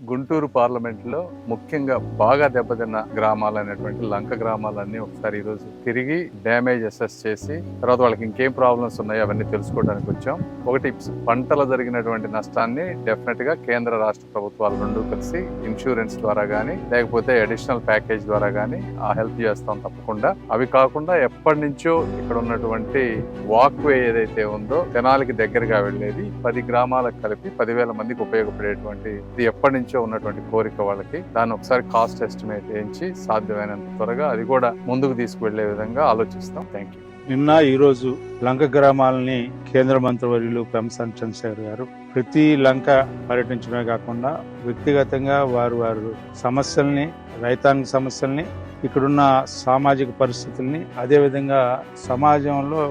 గుంటూరు పార్లమెంట్లో ముఖ్యంగా బాగా దెబ్బతిన్న గ్రామాలు అనేటువంటి లంక గ్రామాలన్నీ ఒకసారి ఈరోజు తిరిగి డ్యామేజ్ అసెస్ చేసి తర్వాత వాళ్ళకి ఇంకేం ప్రాబ్లమ్స్ ఉన్నాయో అవన్నీ తెలుసుకోవడానికి వచ్చాం. ఒకటి పంటల జరిగినటువంటి నష్టాన్ని డెఫినెట్గా కేంద్ర రాష్ట్ర ప్రభుత్వాలు రెండు కలిసి ఇన్సూరెన్స్ ద్వారా కానీ లేకపోతే అడిషనల్ ప్యాకేజ్ ద్వారా కానీ ఆ హెల్ప్ చేస్తాం తప్పకుండా. అవి కాకుండా ఎప్పటి నుంచో ఇక్కడ ఉన్నటువంటి వాక్ వే ఏదైతే ఉందో తెనాలికి దగ్గరగా వెళ్ళేది పది గ్రామాలకు కలిపి పదివేల మందికి ఉపయోగపడేటువంటి ఇది ఎప్పటి నుంచో ఉన్నటువంటి కోరిక వాళ్ళకి దాన్ని ఒకసారి కాస్ట్ ఎస్టిమేట్ వేయించి సాధ్యమైనంత త్వరగా అది కూడా ముందుకు తీసుకువెళ్ళే విధంగా ఆలోచిస్తాం. థ్యాంక్ యూ నిన్న ఈరోజు లంక గ్రామాలని కేంద్ర మంత్రివర్యులు పెంసాన్ చంద్రశేఖర్ గారు ప్రతి లంక పర్యటించడమే కాకుండా వ్యక్తిగతంగా వారు వారు సమస్యల్ని రైతాంగ సమస్యల్ని ఇక్కడున్న సామాజిక పరిస్థితుల్ని అదేవిధంగా సమాజంలో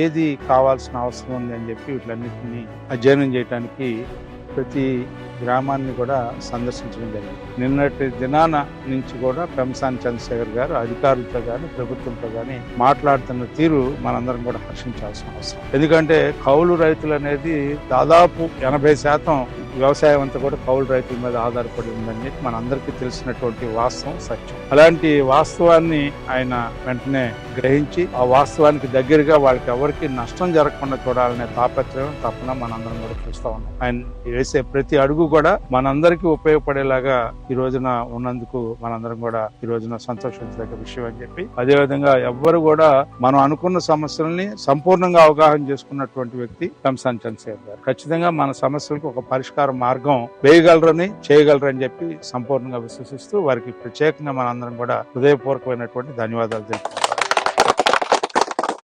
ఏది కావాల్సిన అవసరం ఉంది అని చెప్పి వీటిలన్నింటినీ అధ్యయనం చేయడానికి ప్రతి గ్రామాన్ని కూడా సందర్శించడం జరిగింది. నిన్నటి దినాన నుంచి కూడా పెంసాని చంద్రశేఖర్ గారు అధికారులతో కానీ ప్రభుత్వంతో కానీ మాట్లాడుతున్న తీరు మనందరం కూడా హర్షించాల్సిన అవసరం. ఎందుకంటే కౌలు రైతులు అనేది దాదాపు ఎనభై శాతం వ్యవసాయం అంతా కూడా కౌలు రైతుల మీద ఆధారపడి ఉందని చెప్పి మనందరికీ తెలిసినటువంటి వాస్తవం సత్యం. అలాంటి వాస్తవాన్ని ఆయన వెంటనే గ్రహించి ఆ వాస్తవానికి దగ్గరగా వాళ్ళకి ఎవరికి నష్టం జరగకుండా చూడాలనే తాపత్రయం తప్పన మనందరం కూడా చూస్తా ఉన్నాం. ఆయన వేసే ప్రతి అడుగు కూడా మనందరికీ ఉపయోగపడేలాగా ఈ రోజున ఉన్నందుకు మనందరం కూడా ఈ రోజున సంతోషించదగ్గ విషయం అని చెప్పి అదేవిధంగా ఎవ్వరు కూడా మనం అనుకున్న సమస్యల్ని సంపూర్ణంగా అవగాహన చేసుకున్నటువంటి వ్యక్తి కంసాన్ చంద్రశేఖర్ గారు. ఖచ్చితంగా మన సమస్యలకు ఒక పరిష్కారం మార్గం వేయగలరని చేయగలరని చెప్పి సంపూర్ణంగా విశ్వసిస్తూ వారికి ప్రత్యేకంగా మనందరం కూడా హృదయపూర్వకమైనటువంటి ధన్యవాదాలు తెలుపుతాం